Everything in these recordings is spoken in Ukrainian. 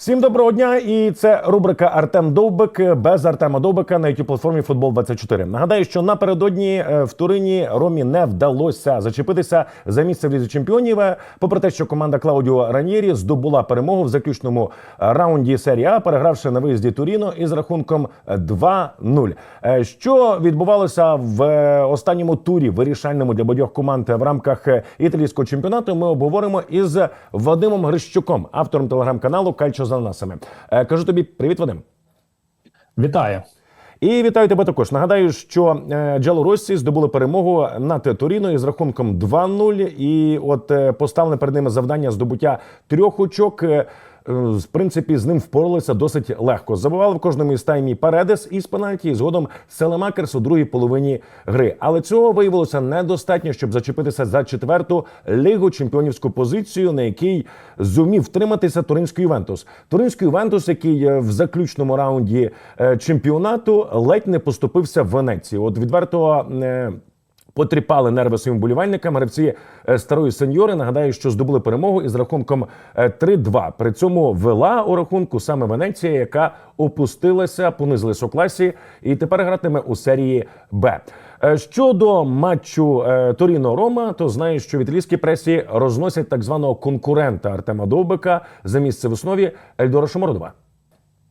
Всім доброго дня, і це рубрика Артем Довбик без Артема Довбика на youtube платформі Футбол 24 Нагадаю, що напередодні е, в Турині Ромі не вдалося зачепитися за місце в лізі чемпіонів. Попри те, що команда Клаудіо Ранєрі здобула перемогу в заключному раунді серії А, перегравши на виїзді Туріно із рахунком 2-0. Е, Що відбувалося в е, останньому турі вирішальному для багатьох команд в рамках італійського чемпіонату, ми обговоримо із Вадимом Грищуком, автором телеграм-каналу Кальчо за насами. Е, Кажу тобі привіт, Вадим. Вітаю. І вітаю тебе також. Нагадаю, що е, Джело Россі здобули перемогу над Торіно із рахунком 2-0. І от е, поставлене перед ними завдання здобуття трьох очок. Е, е, В принципі, з ним впоралися досить легко. Забивали в кожному із таймі Паредес із пенальті, і згодом Селемакерс у другій половині гри. Але цього виявилося недостатньо, щоб зачепитися за четверту лігу чемпіонівську позицію, на якій зумів втриматися Туринський Ювентус. Туринський Ювентус, який е, в заключному раунді е, чемпіонату ледь не поступився в Венеції. От відверто. Е, Потріпали нерви своїм болівальникам. Гравці е, старої сеньори. Нагадаю, що здобули перемогу із рахунком е, 3-2. При цьому вела у рахунку саме Венеція, яка опустилася, понизилась у класі, і тепер гратиме у серії Б. Е, Щодо матчу е, Торіно Рома, то знаю, що в італійській пресі розносять так званого конкурента Артема Довбика за місце в основі Ельдора Шомородова.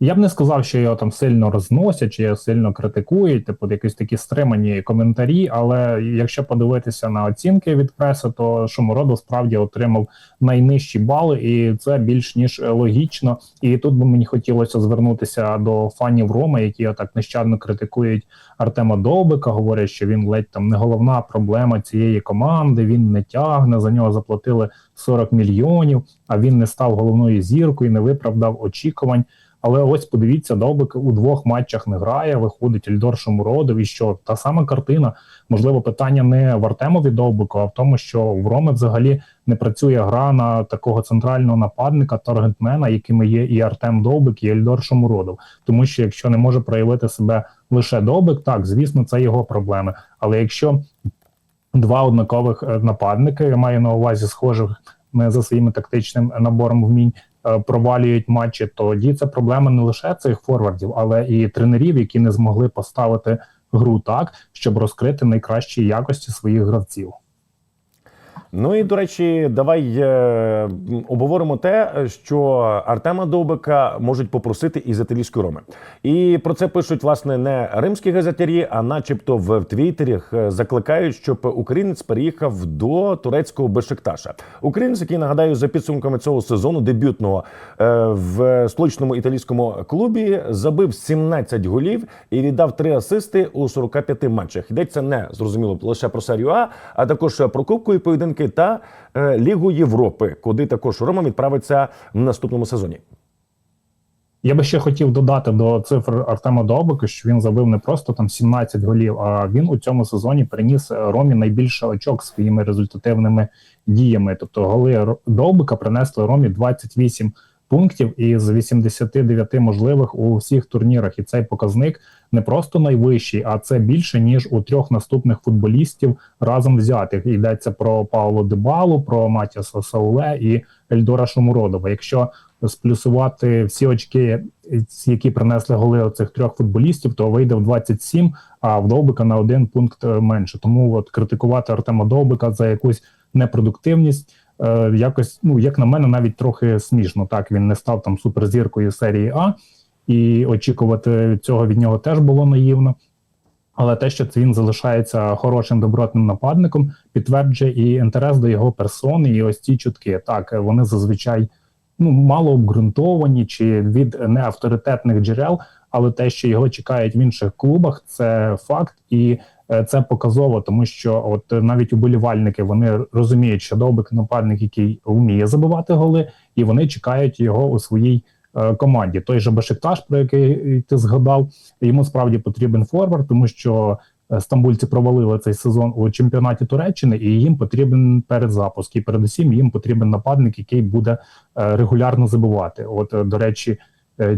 Я б не сказав, що його там сильно розносять чи сильно критикують, типу якісь такі стримані коментарі. Але якщо подивитися на оцінки від преси, то Шомородов справді отримав найнижчі бали, і це більш ніж логічно. І тут би мені хотілося звернутися до фанів Роми, які отак нещадно критикують Артема Довбика. Говорять, що він ледь там не головна проблема цієї команди. Він не тягне за нього заплатили 40 мільйонів. А він не став головною зіркою, не виправдав очікувань. Але ось подивіться, Довбик у двох матчах не грає. Виходить Ельдор Шомуродов. І що та сама картина? Можливо, питання не в Артемові Довбику, а в тому, що в Роми взагалі не працює гра на такого центрального нападника, таргетмена, якими є і Артем Довбик, і Ельдор Шомуродов. Тому що якщо не може проявити себе лише Довбик, так звісно, це його проблеми. Але якщо два однакових е, нападники, я маю на увазі схожих не за своїм тактичним набором вмінь провалюють матчі, тоді це проблема не лише цих форвардів, але і тренерів, які не змогли поставити гру так, щоб розкрити найкращі якості своїх гравців. Ну і до речі, давай е, обговоримо те, що Артема Довбика можуть попросити із італійської роми. І про це пишуть власне не римські газетярі, а начебто в Твіттері е, закликають, щоб українець переїхав до турецького Бешикташа. Українець, який нагадаю, за підсумками цього сезону дебютного е, в столичному італійському клубі забив 17 голів і віддав 3 асисти у 45 матчах. Йдеться не зрозуміло лише про серію А, а також про кубкові поєдинки та е, Лігу Європи, куди також Рома відправиться в наступному сезоні. Я би ще хотів додати до цифр Артема Довбика, що він забив не просто там 17 голів, а він у цьому сезоні приніс Ромі найбільше очок своїми результативними діями. Тобто голи Довбика принесли Ромі 28 пунктів із 89 можливих у всіх турнірах. І цей показник не просто найвищий, а це більше ніж у трьох наступних футболістів разом взятих. Йдеться про Пауло Дебалу, про Матіаса Сауле і Ельдора Шомуродова. Якщо сплюсувати всі очки, які принесли голи оцих трьох футболістів, то вийде в 27, а в Довбика на один пункт е, менше. Тому от критикувати Артема Довбика за якусь непродуктивність. Е, Якось, ну як на мене, навіть трохи смішно. Так він не став там суперзіркою серії А, і очікувати цього від нього теж було наївно. Але те, що він залишається хорошим добротним нападником, підтверджує і інтерес до його персони, і ось ці чутки. Так, вони зазвичай ну мало обґрунтовані чи від неавторитетних джерел, але те, що його чекають в інших клубах, це факт, і це показово, тому що от е, навіть уболівальники вони розуміють, що Довбик нападник, який вміє забивати голи, і вони чекають його у своїй е, команді. Той же Бешикташ, про який ти згадав, йому справді потрібен форвард, тому що е, стамбульці провалили цей сезон у чемпіонаті Туреччини, і їм потрібен передзапуск. І передусім їм потрібен нападник, який буде е, регулярно забивати. От, е, до речі, е,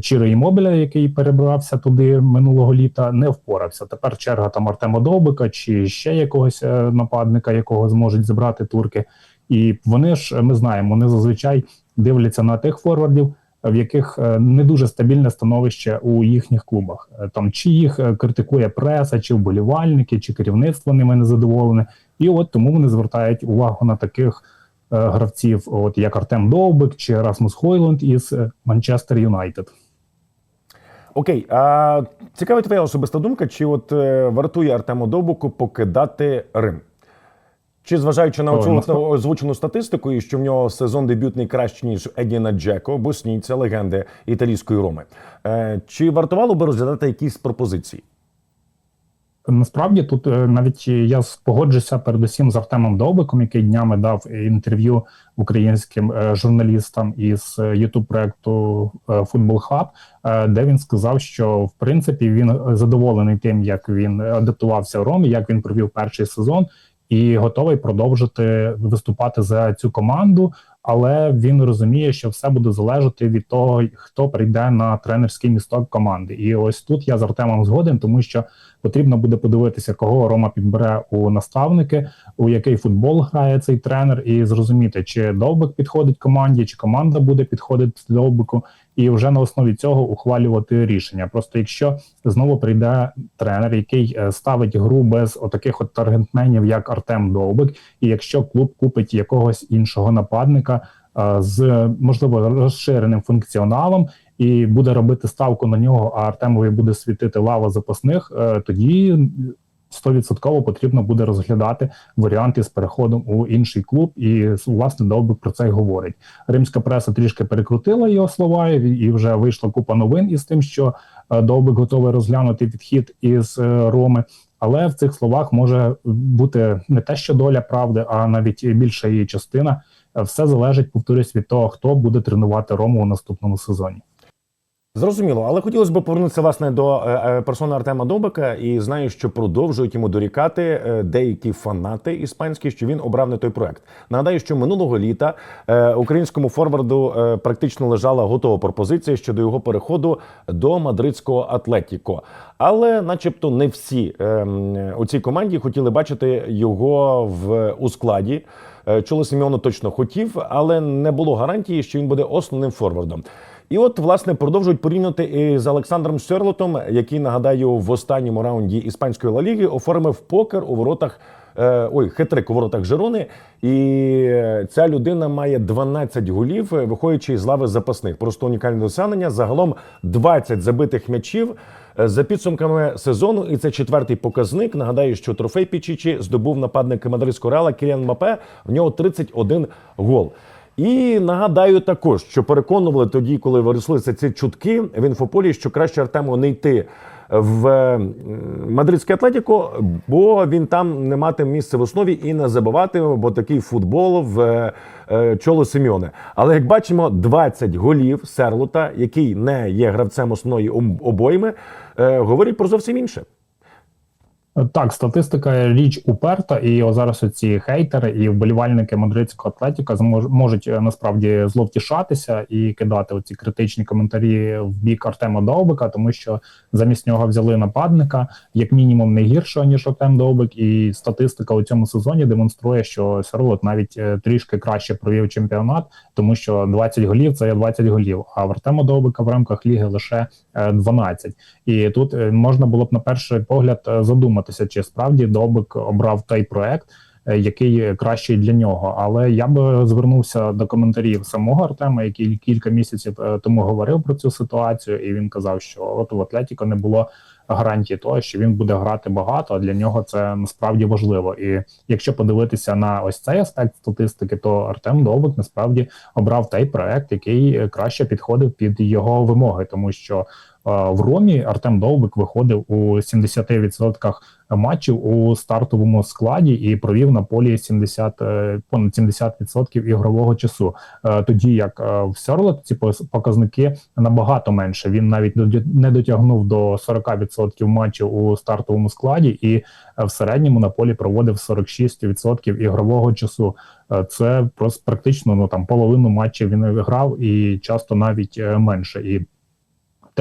Чіро Імобіля, який перебрався туди минулого літа, не впорався. Тепер черга там Артема Довбика чи ще якогось е, нападника, якого зможуть забрати турки. І вони ж ми знаємо, вони зазвичай дивляться на тих форвардів, в яких е, не дуже стабільне становище у їхніх клубах. Е, Там чи їх е, критикує преса, чи вболівальники, чи керівництво ними не задоволене. І от тому вони звертають увагу на таких е, гравців, от як Артем Довбик чи Расмус Хойланд із е, Манчестер Юнайтед. Окей, а цікава твоя особиста думка, чи от е, вартує Артему Довбуку покидати Рим? Чи зважаючи на оцю озвучену статистику, і що в нього сезон дебютний кращий, ніж Едіна Джеко, боснійця, легенди італійської Роми, е, чи вартувало би розглядати якісь пропозиції? Насправді тут е, навіть я погоджуся передусім з Артемом Довбиком, який днями дав інтерв'ю українським е, журналістам із ютуб проекту Футбол Хаб, де він сказав, що в принципі він задоволений тим, як він адаптувався в Ромі, як він провів перший сезон, і готовий продовжити виступати за цю команду. Але він розуміє, що все буде залежати від того, хто прийде на тренерський місток команди. І ось тут я з Артемом згоден, тому що потрібно буде подивитися, кого Рома підбере у наставники, у який футбол грає цей тренер, і зрозуміти, чи довбик підходить команді, чи команда буде підходити довбику, і вже на основі цього ухвалювати рішення. Просто якщо знову прийде тренер, який е, ставить гру без отаких от таргетменів, як Артем Довбик, і якщо клуб купить якогось іншого нападника е, з можливо розширеним функціоналом. І буде робити ставку на нього, а Артемові буде світити лава запасних. е, Тоді 100% потрібно буде розглядати варіанти з переходом у інший клуб, і власне Довбик про це й говорить. Римська преса трішки перекрутила його слова, і вже вийшла купа новин із тим, що е, Довбик готовий розглянути підхід із е, Роми. Але в цих словах може бути не те, що доля правди, а навіть більша її частина. Все залежить, повторюсь, від того, хто буде тренувати Рому у наступному сезоні. Зрозуміло, але хотілося б повернутися власне до е, е, персони Артема Довбика, і знаю, що продовжують йому дорікати е, деякі фанати іспанські, що він обрав не той проект. Нагадаю, що минулого літа українському форварду практично лежала готова пропозиція щодо його переходу до мадридського Атлетіко. Але, начебто, не всі у цій команді хотіли бачити його в у складі. Чоло Сімеону точно хотів, але не було гарантії, що він буде основним форвардом. І от, власне, продовжують порівняти і з Олександром Серлотом, який нагадаю в останньому раунді іспанської Ла Ліги оформив покер у воротах. е, Ой, хитрик у воротах Жерони, і е, ця людина має 12 голів, е, виходячи з лави запасних. Просто унікальне досягнення. Загалом 20 забитих м'ячів е, за підсумками сезону. І це четвертий показник. Нагадаю, що трофей Пічічі здобув нападник мадридського реала Кіліан Мапе. В нього 31 гол. І нагадаю також, що переконували тоді, коли вирослися ці чутки в інфополі, що краще Артему не йти в мадридське Атлетіко, бо він там не матиме місце в основі і не забиватиме, бо такий футбол в е, е, чоло Симеоне. Але як бачимо, 20 голів Серлота, який не є гравцем основної обойми, е, говорить про зовсім інше. Так, статистика річ уперта, і зараз оці хейтери і вболівальники мадридського атлетіка можуть е, насправді зловтішатися і кидати оці критичні коментарі в бік Артема Довбика, тому що замість нього взяли нападника, як мінімум, не гіршого ніж Артем Довбик, і статистика у цьому сезоні демонструє, що Серлот навіть е, трішки краще провів чемпіонат, тому що 20 голів це є 20 голів. А в Артема Довбика в рамках ліги лише е, 12. І тут е, можна було б на перший погляд е, задуматися, чи справді Довбик обрав той проект, е, який кращий для нього. Але я би звернувся до коментарів самого Артема, який кілька місяців е, тому говорив про цю ситуацію, і він казав, що от в Атлетіко не було гарантії того, що він буде грати багато. А для нього це насправді важливо. І якщо подивитися на ось цей аспект статистики, то Артем Довбик насправді обрав той проект, який е, краще підходив під його вимоги, тому що в Ромі Артем Довбик виходив у 70% матчів у стартовому складі і провів на полі 70, е, понад 70% ігрового часу. Е, Тоді як е, в Серлот ці показники набагато менше. Він навіть не дотягнув до 40% матчів у стартовому складі, і е, в середньому на полі проводив 46% ігрового часу. Е, Це просто практично ну там половину матчів він грав і часто навіть е, менше. І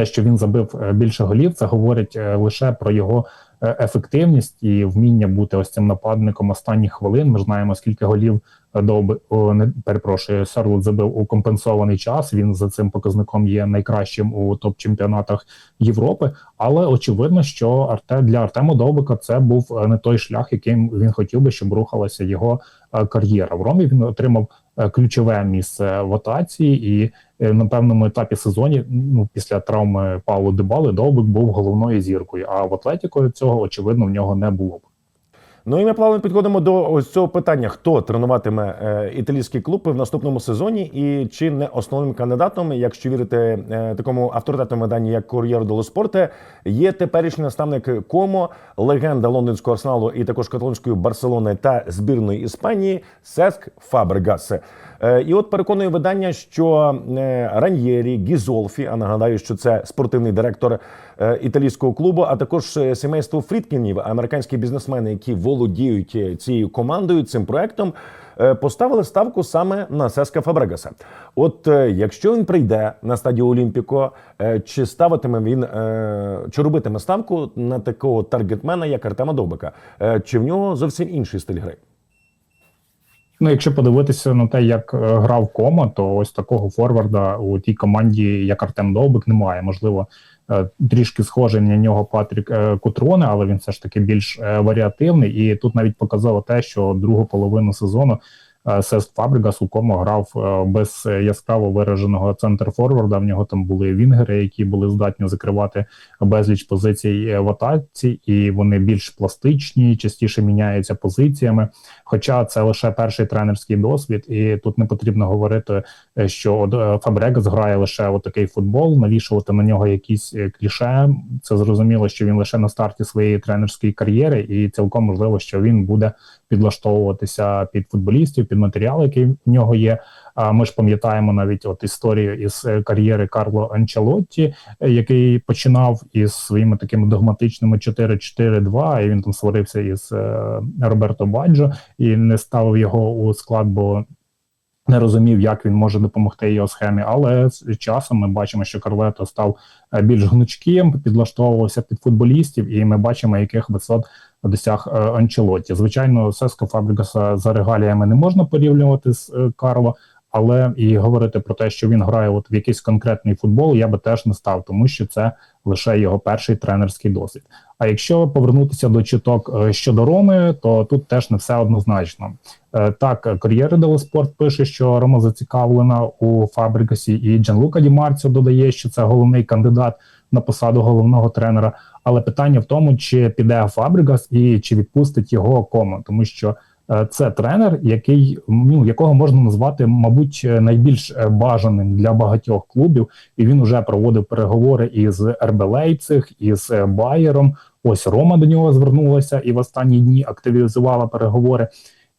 те, що він забив е, більше голів, це говорить е, лише про його е, ефективність і вміння бути ось цим нападником останніх хвилин. Ми знаємо, скільки голів Довби о, не перепрошую, Сарлот забив у компенсований час. Він за цим показником є найкращим у топ-чемпіонатах Європи. Але очевидно, що Арте для Артема Довбика це був е, не той шлях, яким він хотів би, щоб рухалася його е, кар'єра. В Ромі він отримав е, ключове місце в атаці, і на певному етапі сезоні, ну після травми Паулу Дебали, Довбик був головною зіркою. А в Атлетіко цього очевидно в нього не було. Ну і ми плавно підходимо до ось цього питання: хто тренуватиме е, італійський клуб в наступному сезоні, і чи не основним кандидатом, якщо вірити е, такому авторитетному виданні, як Кур'єр dello Sport, є теперішній наставник Комо, легенда лондонського арсеналу і також каталонської Барселони та збірної Іспанії Сеск Фабрегас. Е, І от переконує видання, що е, Раньєрі, Гізолфі, а нагадаю, що це спортивний директор е, італійського клубу, а також сімейство Фрідкінів, американські бізнесмени, які володіють цією командою, цим проектом, поставили ставку саме на Сеска Фабрегаса. От якщо він прийде на стадію Олімпіко, чи ставитиме він, чи робитиме ставку на такого таргетмена, як Артема Довбика, чи в нього зовсім інший стиль гри? Ну, якщо подивитися на те, як е, грав Кома, то ось такого форварда у тій команді, як Артем Довбик, немає. Можливо, е, трішки схожий на нього Патрік е, Кутроне, але він все ж таки більш варіативний. І тут навіть показало те, що другу половину сезону Сест Фабригас у Комо грав е, без яскраво вираженого центр форварда. В нього там були вінгери, які були здатні закривати безліч позицій е, в атаці, і вони більш пластичні, частіше міняються позиціями. Хоча це лише перший тренерський досвід, і тут не потрібно говорити, е, що Фабрегас грає лише отакий футбол, навішувати на нього якісь кліше. Це зрозуміло, що він лише на старті своєї тренерської кар'єри, і цілком можливо, що він буде підлаштовуватися під футболістів, під матеріал, який в нього є. А ми ж пам'ятаємо навіть от історію із е, кар'єри Карло Анчелотті, е, який починав із своїми такими догматичними 4-4-2, і він там сварився із е, Роберто Баджо і не ставив його у склад, бо не розумів, як він може допомогти його схемі. Але з часом ми бачимо, що Карлето став більш гнучким, підлаштовувався під футболістів, і ми бачимо, яких висот досяг е, Анчелотті. Звичайно, Сеско Фабрігаса за регаліями не можна порівнювати з е, Карло. Але і говорити про те, що він грає от в якийсь конкретний футбол, я би теж не став, тому що це лише його перший тренерський досвід. А якщо повернутися до чуток е, щодо Роми, то тут теж не все однозначно. Е, Так, Кор'єри Дело Спорт пише, що Рома зацікавлена у Фабрикасі, і Джанлука Ді Марціо додає, що це головний кандидат на посаду головного тренера. Але питання в тому, чи піде Фабрикас і чи відпустить його кома, тому що це тренер, який ну якого можна назвати, мабуть, е, найбільш е, бажаним для багатьох клубів, і він вже проводив переговори із РБ Лейпциг, із е, Байером. Ось Рома до нього звернулася і в останні дні активізувала переговори.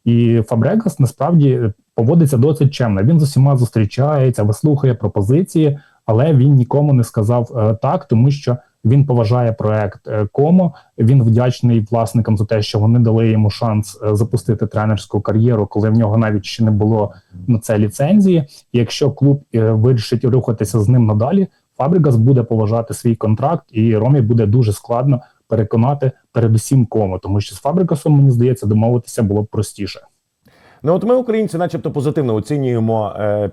І Фабрегас насправді поводиться досить чемно. Він з усіма зустрічається, вислухає пропозиції, але він нікому не сказав е, так, тому що він поважає проект е, Комо. Він вдячний власникам за те, що вони дали йому шанс е, запустити тренерську кар'єру, коли в нього навіть ще не було на це ліцензії. Якщо клуб е, вирішить рухатися з ним надалі, Фабрігас буде поважати свій контракт, і Ромі буде дуже складно переконати передусім Комо, тому що з Фабрикасом, мені здається, домовитися було б простіше. Ну от ми, українці, начебто позитивно оцінюємо е,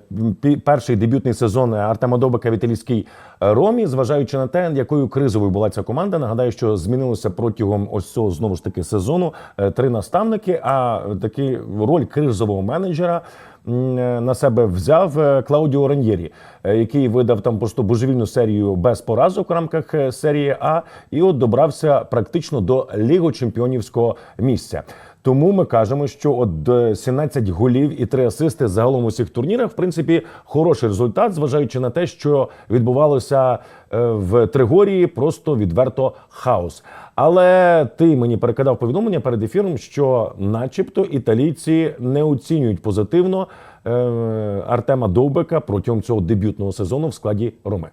перший дебютний сезон Артема Добика в е, Ромі, зважаючи на те, якою кризовою була ця команда. Нагадаю, що змінилося протягом ось цього знову ж таки сезону е, три наставники. А таки роль кризового менеджера е, на себе взяв е, Клаудіо Раньєрі, е, який видав там просто божевільну серію без поразок в рамках е, серії А, і от добрався практично до ліго чемпіонівського місця. Тому ми кажемо, що от е, 17 голів і 3 асисти загалом у всіх турнірах, в принципі, хороший результат, зважаючи на те, що відбувалося е, в Тригорії, просто відверто хаос. Але ти мені перекидав повідомлення перед ефіром, що, начебто, італійці не оцінюють позитивно е, Артема Довбека протягом цього дебютного сезону в складі Роми.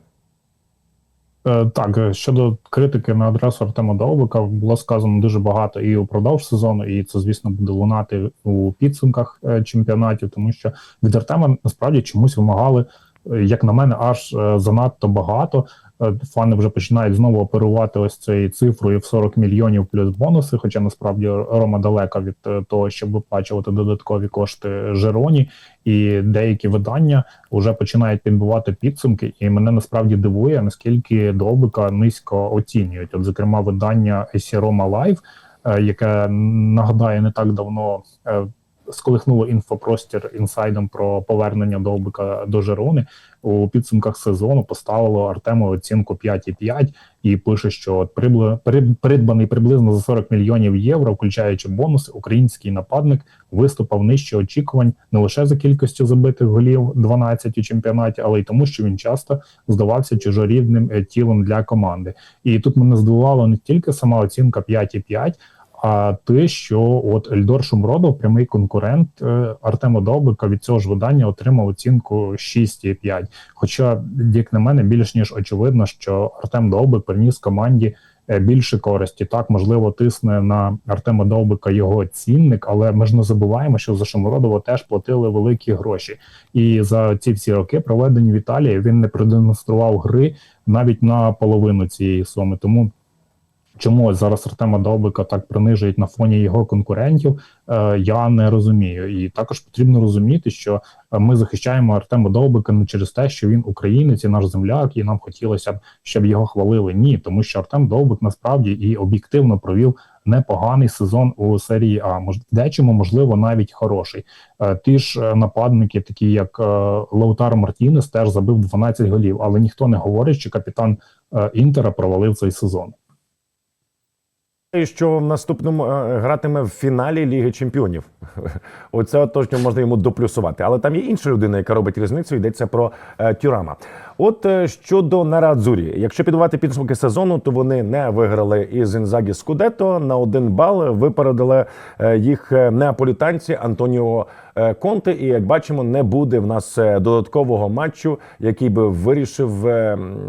Е, Так, е, щодо критики на адресу Артема Довбика було сказано дуже багато і упродовж сезону, і це, звісно, буде лунати у підсумках е, чемпіонатів, тому що від Артема насправді чомусь вимагали, як на мене, аж занадто багато. Е, фани вже починають знову оперувати ось цією цифрою в 40 мільйонів плюс бонуси. Хоча насправді Рома далека від е, того, щоб виплачувати додаткові кошти Жероні, і деякі видання вже починають підбивати підсумки. І мене насправді дивує, наскільки Довбика низько оцінюють. От, зокрема, видання Roma Live, е, яке нагадаю не так давно. Сколихнуло інфопростір інсайдом про повернення Довбика до Жерони у підсумках сезону поставило Артему оцінку 5,5 і пише, що от прибли- при- придбаний приблизно за 40 мільйонів євро, включаючи бонуси, український нападник виступав нижче очікувань не лише за кількістю забитих голів 12 у чемпіонаті, але й тому, що він часто здавався чужорідним е, тілом для команди. І тут мене здивувало не тільки сама оцінка 5,5, а те, що от Ельдор Шумродов, прямий конкурент е, Артема Довбика від цього ж видання отримав оцінку 6,5. Хоча, як на мене, більш ніж очевидно, що Артем Довбик приніс команді е, більше користі. Так, можливо, тисне на Артема Довбика його цінник, але ми ж не забуваємо, що за Шумродова теж платили великі гроші. І за ці всі роки, проведені в Італії, він не продемонстрував гри навіть на половину цієї суми. Тому Чому зараз Артема Довбика так принижують на фоні його конкурентів? е, Я не розумію. І також потрібно розуміти, що е, ми захищаємо Артема Довбика не через те, що він українець і наш земляк, і нам хотілося б, щоб його хвалили. Ні, тому що Артем Довбик насправді і об'єктивно провів непоганий сезон у серії А. Мож дечому, можливо, навіть хороший. Е, Ті ж нападники, такі як Лаутаро Мартінес, теж забив 12 голів, але ніхто не говорить, що капітан Інтера провалив цей сезон. Що в наступному е, гратиме в фіналі Ліги Чемпіонів. Оце точно можна йому доплюсувати. Але там є інша людина, яка робить різницю. Йдеться про е, Тюрама. От е, щодо Нарадзурі, якщо підбивати підсумки сезону, то вони не виграли із Інзагі Скудетто на один бал. Випередили їх неаполітанці Антоніо Конте. І як бачимо, не буде в нас додаткового матчу, який би вирішив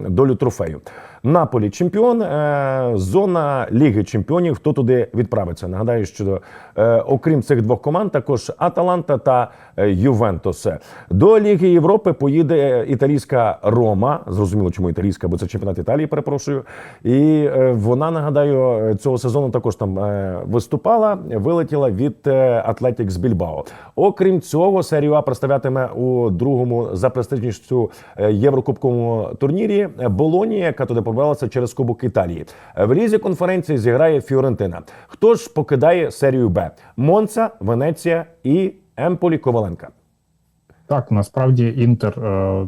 долю трофею. Наполі чемпіон, е, зона Ліги Чемпіонів. Хто туди відправиться? Нагадаю, що е, окрім цих двох команд, також Аталанта та е, Ювентус. До Ліги Європи поїде італійська Рома. Зрозуміло, чому італійська, бо це чемпіонат Італії. Перепрошую. І вона нагадаю цього сезону також там виступала. Вилетіла від е, Атлетікс Більбао. Окрім цього, серію А представлятиме у другому за престижністю єврокубковому турнірі Болонія, яка туди побралася через Кубок Італії. В лізі конференції зіграє Фіорентина. Хто ж покидає серію Б? Монца, Венеція і Емполі Коваленка. Так, насправді Інтер е,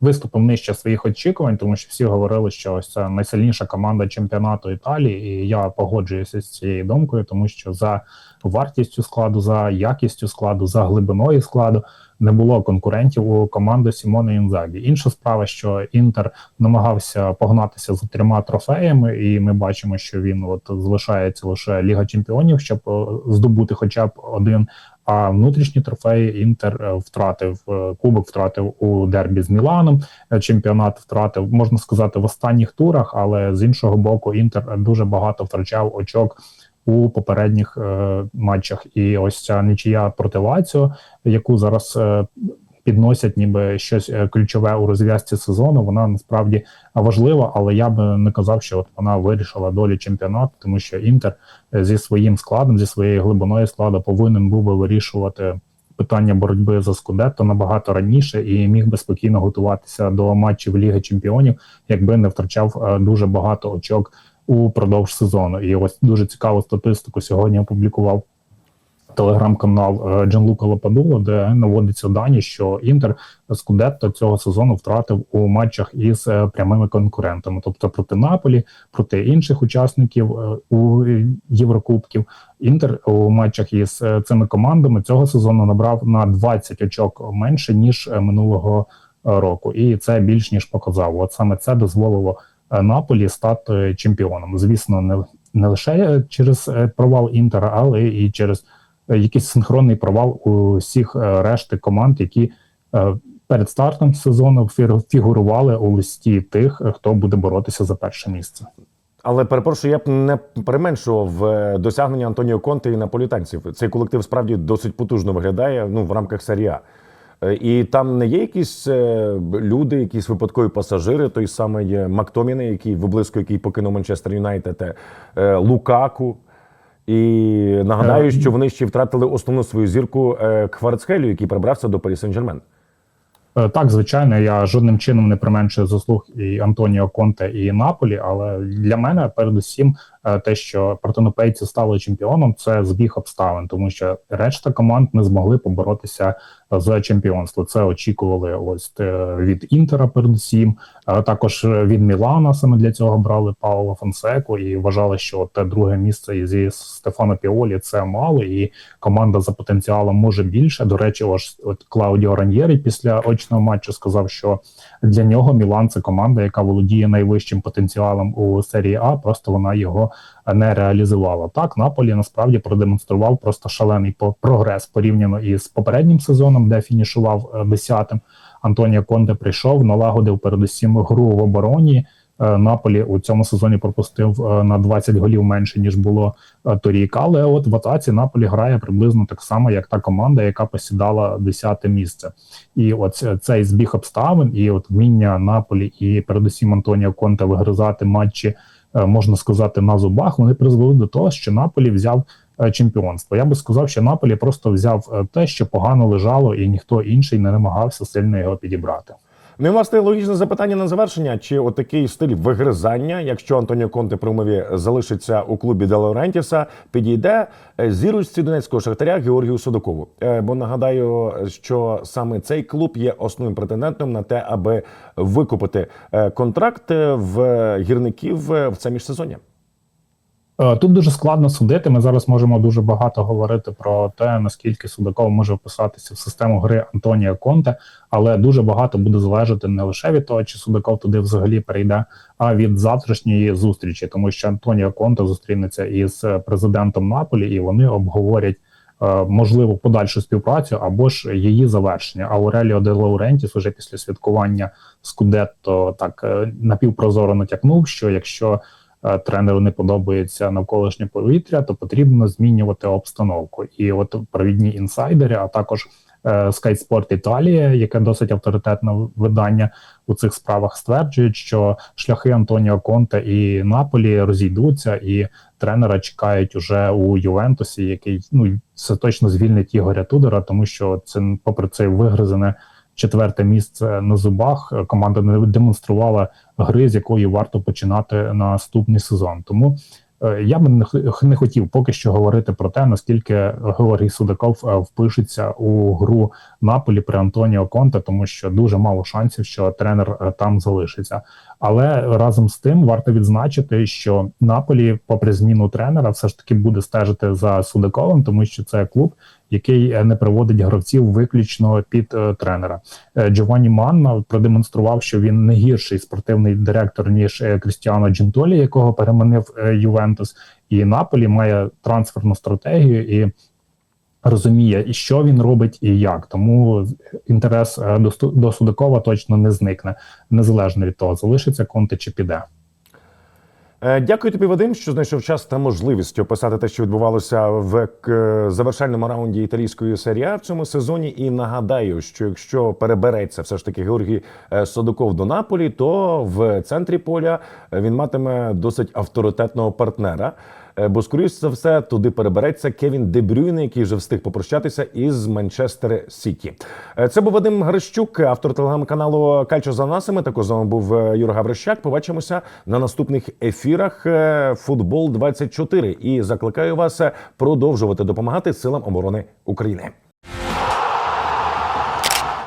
виступив нижче своїх очікувань, тому що всі говорили, що ось це найсильніша команда чемпіонату Італії, і я погоджуюся з цією думкою, тому що за вартістю складу, за якістю складу, за глибиною складу не було конкурентів у команди Сімони Інзагі. Інша справа, що Інтер намагався погнатися за трьома трофеями, і ми бачимо, що він от залишається лише Ліга Чемпіонів, щоб е, здобути хоча б один. А внутрішні трофеї Інтер е, втратив е, кубок, втратив у дербі з Міланом. Чемпіонат втратив, можна сказати, в останніх турах, але з іншого боку, Інтер дуже багато втрачав очок у попередніх е, матчах. І ось ця нічия проти Лаціо, яку зараз е, підносять, ніби щось е, ключове у розв'язці сезону. Вона насправді важлива, але я би не казав, що от вона вирішила долі чемпіонату, тому що Інтер е, зі своїм складом, зі своєю глибиною складу повинен був би вирішувати. Питання боротьби за Скудетто набагато раніше і міг би спокійно готуватися до матчів Ліги Чемпіонів, якби не втрачав е, дуже багато очок упродовж сезону. І ось дуже цікаву статистику сьогодні опублікував телеграм-канал е, Джанлука Лападуло, де наводиться дані, що Інтер Скудетто цього сезону втратив у матчах із е, прямими конкурентами, тобто проти Наполі, проти інших учасників е, у Єврокубків. Інтер у матчах із цими командами цього сезону набрав на 20 очок менше ніж минулого року, і це більш ніж показав. От саме це дозволило Наполі стати чемпіоном. Звісно, не, не лише через е, провал Інтера, але і через е, якийсь синхронний провал у всіх е, решти команд, які перед стартом сезону фігурували у листі тих, хто буде боротися за перше місце. Але перепрошую, я б не переменшував досягнення Антоніо Конте і наполітанців. Цей колектив справді досить потужно виглядає ну в рамках. Е, І там не є якісь е, люди, якісь випадкові пасажири, той самий е, Мактоміни, який виблизько який покинув Манчестер Юнайтед, е, Лукаку. І нагадаю, Е, що вони ще втратили основну свою зірку е, Кварцхелю, який прибрався до Парі Сен-Жермен. Е, Так, звичайно, я жодним чином не применшую заслуг і Антоніо Конте, і Наполі. Але для мене, передусім, е, те, що партенопейці стали чемпіоном, це збіг обставин, тому що решта команд не змогли поборотися за чемпіонство. Це очікували ось е, від Інтера, передусім, також від Мілана. Саме для цього брали Пауло Фонсеку і вважали, що те друге місце зі Стефано Піолі це мало, і команда за потенціалом може більше. До речі, ось от Клаудіо Раньєрі після очного матчу сказав, що для нього Мілан це команда, яка володіє найвищим потенціалом у серії А. Просто вона його не реалізувала. Так, Наполі насправді продемонстрував просто шалений прогрес порівняно із попереднім сезоном, де фінішував е, десятим. Антоніо Конте прийшов, налагодив передусім гру в обороні. Е, Наполі у цьому сезоні пропустив е, на 20 голів менше ніж було торік. Але от в атаці Наполі грає приблизно так само, як та команда, яка посідала 10 місце. І от цей збіг обставин, і от вміння Наполі, і передусім Антоніо Конте вигризати матчі, можна сказати, на зубах. Вони призвели до того, що Наполі взяв. е, Чемпіонство. Я би сказав, що Наполі просто взяв е, те, що погано лежало, і ніхто інший не намагався сильно його підібрати. Ну і власне логічне запитання на завершення: чи отакий стиль вигризання, якщо Антоніо Конте при умові залишиться у клубі Де Лаурентіса, підійде е, зірочці донецького шахтаря Георгію Судокову? Е, Бо нагадаю, що саме цей клуб є основним претендентом на те, аби викупити е, контракт в гірників в це міжсезоння. Е, Тут дуже складно судити. Ми зараз можемо дуже багато говорити про те, наскільки Судаков може вписатися в систему гри Антонія Конте, але дуже багато буде залежати не лише від того, чи Судаков туди взагалі перейде, а від завтрашньої зустрічі, тому що Антоніо Конте зустрінеться із президентом Наполі, і вони обговорять. е, Можливо, подальшу співпрацю або ж її завершення. Ауреліо де Лаурентіс уже після святкування Скудетто так е, напівпрозоро натякнув, що якщо тренеру не подобається навколишнє повітря, то потрібно змінювати обстановку. І от провідні інсайдери, а також е, Sky Sport Італія, яке досить авторитетне видання у цих справах, стверджують, що шляхи Антоніо Конте і Наполі розійдуться, і тренера чекають уже у Ювентусі, який ну це точно звільнить Ігоря Тудора, тому що це, попри це вигризене четверте місце на зубах. Команда не демонструвала гри, з якої варто починати наступний сезон. Тому е, я би не хотів поки що говорити про те, наскільки Георгій Судаков е, впишеться у гру Наполі при Антоніо Конте, тому що дуже мало шансів, що тренер е, там залишиться. Але разом з тим варто відзначити, що Наполі, попри зміну тренера, все ж таки буде стежити за Судаковим, тому що це клуб, який е, не приводить гравців виключно під е, тренера. Е, Джованні Манна продемонстрував, що він не гірший спортивний директор ніж Крістіано Джентолі, якого переманив Ювентус, і Наполі має трансферну стратегію і. Розуміє, і що він робить, і як тому інтерес до Судакова точно не зникне, незалежно від того, залишиться Конте чи піде. Е, Дякую тобі, Вадим, що знайшов час та можливість описати те, що відбувалося в завершальному раунді італійської серії А в цьому сезоні. І нагадаю, що якщо перебереться все ж таки Георгій Содуков до Наполі, то в центрі поля е, він матиме досить авторитетного партнера. Е, Бо, скоріш за все, туди перебереться Кевін Дебрюйне, який вже встиг попрощатися із Манчестер Сіті. Е, Це був Вадим Грищук, автор телеграм-каналу Кальчо за насами. Також з вами був е, Юра Гаврищак. Побачимося на наступних ефірах Футбол 24 І закликаю вас продовжувати допомагати силам оборони України.